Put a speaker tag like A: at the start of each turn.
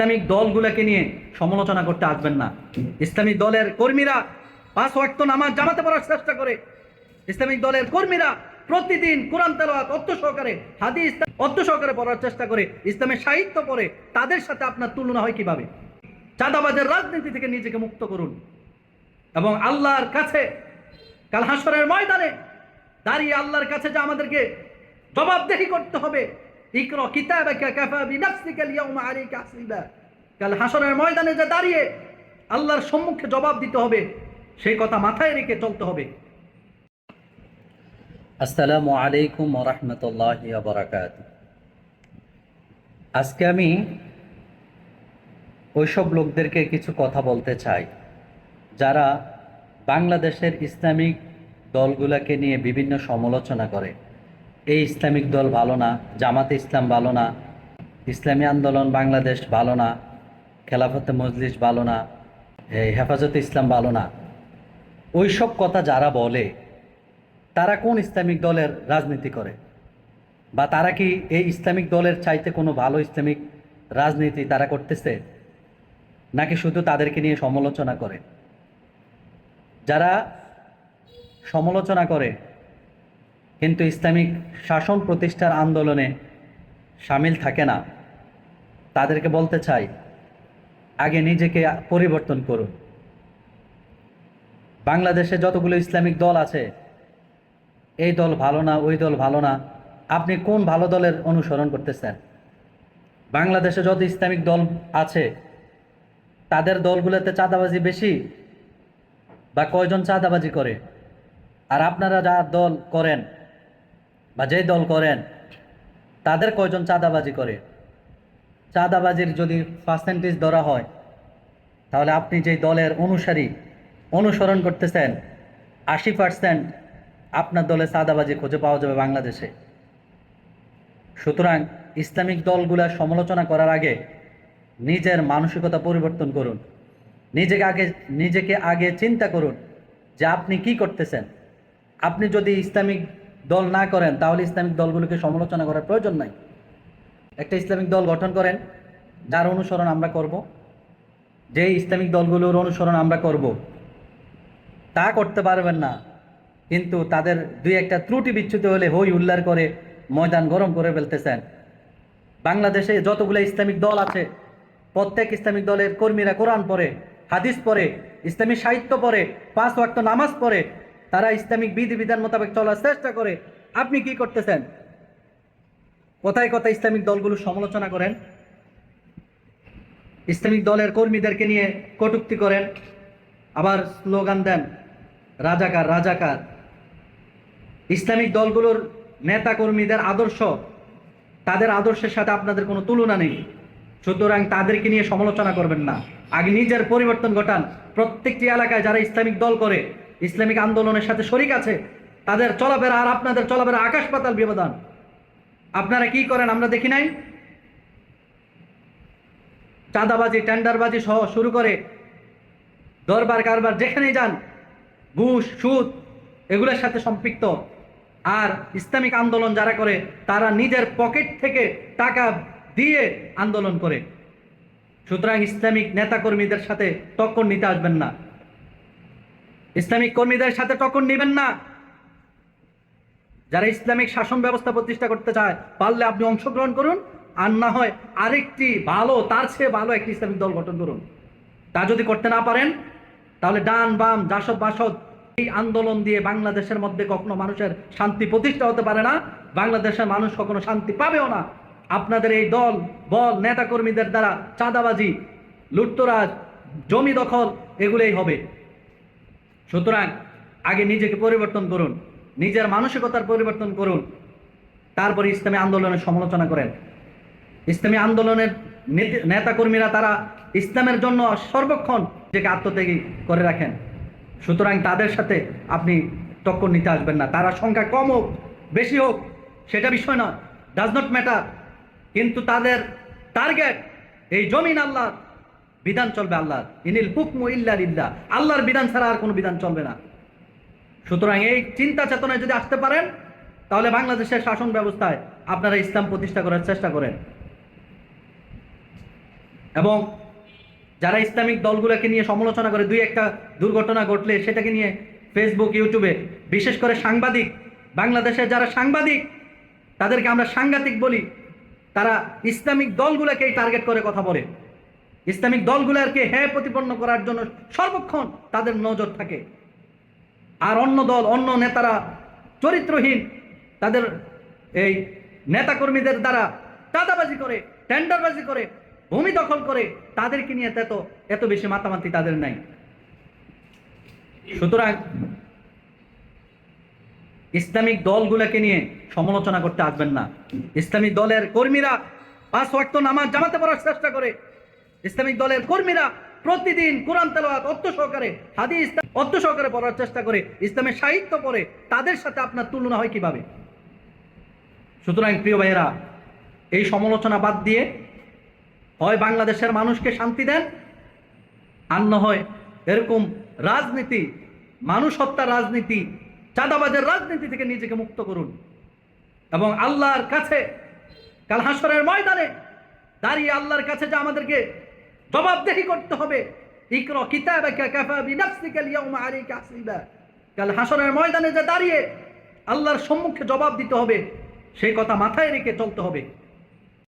A: Islamic দলগুলোকে নিয়ে সমালোচনা করতে আসবেন না। ইসলামিক দলের কর্মীরা পাঁচ ওয়াক্ত নামাজ জামাতে পড়ার চেষ্টা করে। ইসলামিক দলের কর্মীরা প্রতিদিন কোরআন তেলাওয়াত অর্থ সহকারে, হাদিস অর্থ সহকারে পড়ার চেষ্টা করে ইসলামের সাহিত্য পড়ে, তাদের সাথে আপনার তুলনা হয় কীভাবে? চাঁদাবাজের রাজনীতি থেকে নিজেকে মুক্ত করুন। এবং আল্লাহর কাছে কাল হাসরের ময়দানে দাঁড়িয়ে আল্লাহর কাছে যে আমাদেরকে জবাবদেহি করতে হবে ইকরা কিতাবাকা কাফা বিনাফসিকা হাসরের ময়দানে যে দাঁড়িয়ে আল্লাহর সম্মুখে জবাব দিতে হবে, সেই কথা মাথায় রেখে চলতে হবে। আসসালামু আলাইকুম ওরহমতুল্লাহ বারাকাত আজকে আমি ওইসব লোকদেরকে কিছু কথা বলতে চাই, যারা বাংলাদেশের ইসলামিক দলগুলোকে নিয়ে বিভিন্ন সমালোচনা করে। এই ইসলামিক দল ভালো না, জামাতে ইসলাম ভালো না, ইসলামী আন্দোলন বাংলাদেশ ভালো না, খেলাফতে মজলিস ভালো না হেফাজতে ইসলাম ভালো না। ওই সব কথা যারা বলে, তারা কোন ইসলামিক দলের রাজনীতি করে? বা তারা কি এই ইসলামিক দলের চাইতে কোনো ভালো ইসলামিক রাজনীতি তারা করতেছে? নাকি শুধু তাদেরকে নিয়ে সমালোচনা করে? যারা সমালোচনা করে কিন্তু ইসলামিক শাসন প্রতিষ্ঠার আন্দোলনে সামিল থাকে না। তাদেরকে বলতে চাই, আগে নিজেকে পরিবর্তন করুন। বাংলাদেশে যতগুলো ইসলামিক দল আছে, এই দল ভালো না, ওই দল ভালো না, আপনি কোন ভালো দলের অনুসরণ করতেছেন? বাংলাদেশে যত ইসলামিক দল আছে, তাদের দলগুলোতে চাঁদাবাজি বেশি বা কয়জন চাঁদাবাজি করে? আর আপনারা যা দল করেন বা যে দল করেন, তাদের কয়জন চাঁদাবাজি করে? চাঁদাবাজির যদি পার্সেন্টেজ ধরা হয়, তাহলে আপনি যেই দলের অনুসারী, অনুসরণ করতেছেন, আশি পার্সেন্ট আপনার দলে চাঁদাবাজি খুঁজে পাওয়া যাবে বাংলাদেশে। সুতরাং ইসলামিক দলগুলার সমালোচনা করার আগে নিজের মানসিকতা পরিবর্তন করুন। নিজেকে আগে নিজেকে আগে চিন্তা করুন যে আপনি কি করতেছেন। আপনি যদি ইসলামিক দল না করেন, তাহলে ইসলামিক দলগুলোকে সমালোচনা করার প্রয়োজন নাই। একটা ইসলামিক দল গঠন করেন, যার অনুসরণ আমরা করব যে ইসলামিক দলগুলোর অনুসরণ আমরা করব, তা করতে পারবেন না, কিন্তু তাদের দুই একটা ত্রুটি বিচ্যুতি হলে হই উল্লার করে ময়দান গরম করে ফেলতেছেন। বাংলাদেশে যতগুলো ইসলামিক দল আছে, প্রত্যেক ইসলামিক দলের কর্মীরা কোরআন পড়ে, হাদিস পড়ে, ইসলামী সাহিত্য পড়ে, পাঁচ ওয়াক্ত নামাজ পড়ে তারা ইসলামিক বিধিবিধান মোতাবেক চলার চেষ্টা করে। আপনি কি করতেছেন? কোথায় কোথায় ইসলামিক দলগুলো সমালোচনা করেন? ইসলামিক দলের কর্মীদেরকে নিয়ে কটুক্তি করেন। আবার স্লোগান দেন, রাজাকার রাজাকার। ইসলামিক দলগুলোর নেতা কর্মীদের আদর্শ, তাদের আদর্শের সাথে আপনাদের কোনো তুলনা নেই। সুতরাং তাদেরকে নিয়ে সমালোচনা করবেন না। আগে নিজের পরিবর্তন ঘটান। প্রত্যেকটি এলাকায় যারা ইসলামিক দল করে ইসলামিক আন্দোলনের সাথে শরিক আছে, তাদের চলাফেরা আর আপনাদের চলাফেরা আকাশ পাতাল ব্যবধান আপনারা কি করেন আমরা দেখি নাই? চাঁদাবাজি, টেন্ডারবাজি সহ শুরু করে দরবার, কারবার, যেখানেই যান, ঘুষ, সুদ, এগুলোর সাথে সম্পৃক্ত। আর ইসলামিক আন্দোলন যারা করে, তারা নিজের পকেট থেকে টাকা দিয়ে আন্দোলন করে। সুতরাং ইসলামিক নেতাকর্মীদের সাথে টক্কর নিতে আসবেন না। ইসলামিক কর্মীদের সাথে টক্কর নেবেন না। যারা ইসলামিক শাসন ব্যবস্থা প্রতিষ্ঠা করতে চায়, পারলে আপনি অংশগ্রহণ করুন, আর না হয় আরেকটি ভালো, তার চেয়ে ভালো একটি ইসলামিক দল গঠন করুন। তা যদি করতে না পারেন, তাহলে ডান বাম, জাসদ বাসদ এই আন্দোলন দিয়ে বাংলাদেশের মধ্যে কখনো মানুষের শান্তি প্রতিষ্ঠা হতে পারে না। বাংলাদেশের মানুষ কখনো শান্তি পাবেও না। আপনাদের এই দল, বল, নেতাকর্মীদের দ্বারা চাঁদাবাজি, লুটতরাজ, জমি দখল, এগুলোই হবে। সুতরাং আগে নিজেকে পরিবর্তন করুন, নিজের মানসিকতার পরিবর্তন করুন, তারপরে ইসলামী আন্দোলনের সমালোচনা করেন। ইসলামী আন্দোলনের নেত- নেতাকর্মীরা তারা ইসলামের জন্য সর্বক্ষণ নিজেকে আত্মত্যাগী করে রাখেন। সুতরাং তাদের সাথে আপনি টক্কর নিতে আসবেন না। তারা সংখ্যা কম হোক, বেশি হোক, সেটা বিষয় নয়। ডাজ নট ম্যাটার কিন্তু তাদের টার্গেট এই জমিন আল্লাহ বিধান চলবে আল্লাহর। ইনিল হুকমু ইল্লা লিল্লাহ। আল্লাহর বিধান ছাড়া আর কোনো বিধান চলবে না। সুতরাং এই চিন্তা চেতনায় যদি আসতে পারেন, তাহলে বাংলাদেশের শাসন ব্যবস্থায় আপনারা ইসলাম প্রতিষ্ঠা করার চেষ্টা করেন। এবং যারা ইসলামিক দলগুলোকে নিয়ে সমালোচনা করে, দুই একটা দুর্ঘটনা ঘটলে সেটাকে নিয়ে ফেসবুক ইউটিউবে বিশেষ করে সাংবাদিক, বাংলাদেশের যারা সাংবাদিক, তাদেরকে আমরা সাংঘাতিক বলি, তারা ইসলামিক দলগুলোকেই টার্গেট করে কথা বলে। ইসলামিক দলগুলোকে হ্যাঁ প্রতিপন্ন করার জন্য সর্বক্ষণ তাদের নজর থাকে। আর অন্য দল, অন্য নেতারা চরিত্রহীন, তাদের এই নেতাকর্মীদের দ্বারা চাঁদাবাজি করে, টেন্ডারবাজি করে, ভূমি দখল করে, তাদেরকে নিয়ে এত এত বেশি মাতামাতি তাদের নাই। সুতরাং ইসলামিক দলগুলোকে নিয়ে সমালোচনা করতে আসবেন না। ইসলামিক দলের কর্মীরা পাঁচ ওয়াক্ত নামাজ জামাতে পড়ার চেষ্টা করে ইসলামিক দলের কর্মীরা প্রতিদিন কোরআন তেলাওয়াত, অর্থ সহকারে, হাদিস, অর্থ সহকারে পড়ার চেষ্টা করে, ইসলামের সাহিত্য পড়ে, তাদের সাথে আপনার তুলনা হয় কীভাবে? সুতরাং প্রিয় ভাইয়েরা, এই সমালোচনা বাদ দিয়ে হয় বাংলাদেশের মানুষকে শান্তি দেন, আর না হয় এরকম রাজনীতি, মানুষ হত্যার রাজনীতি, চাঁদাবাজের রাজনীতি থেকে নিজেকে মুক্ত করুন। এবং আল্লাহর কাছে কাল হাসরের ময়দানে দাঁড়িয়ে আল্লাহর কাছে যে আমাদেরকে জবাবদেহি করতে হবে। ইকর কিতাবাকা কাফা বিনাফসিকাল আল-ইয়াউমা আলাইকা হাসিবা। কাল হাসরের ময়দানে যে দাঁড়িয়ে আল্লাহর সম্মুখে জবাব দিতে হবে, সেই কথা মাথায় রেখে চলতে হবে।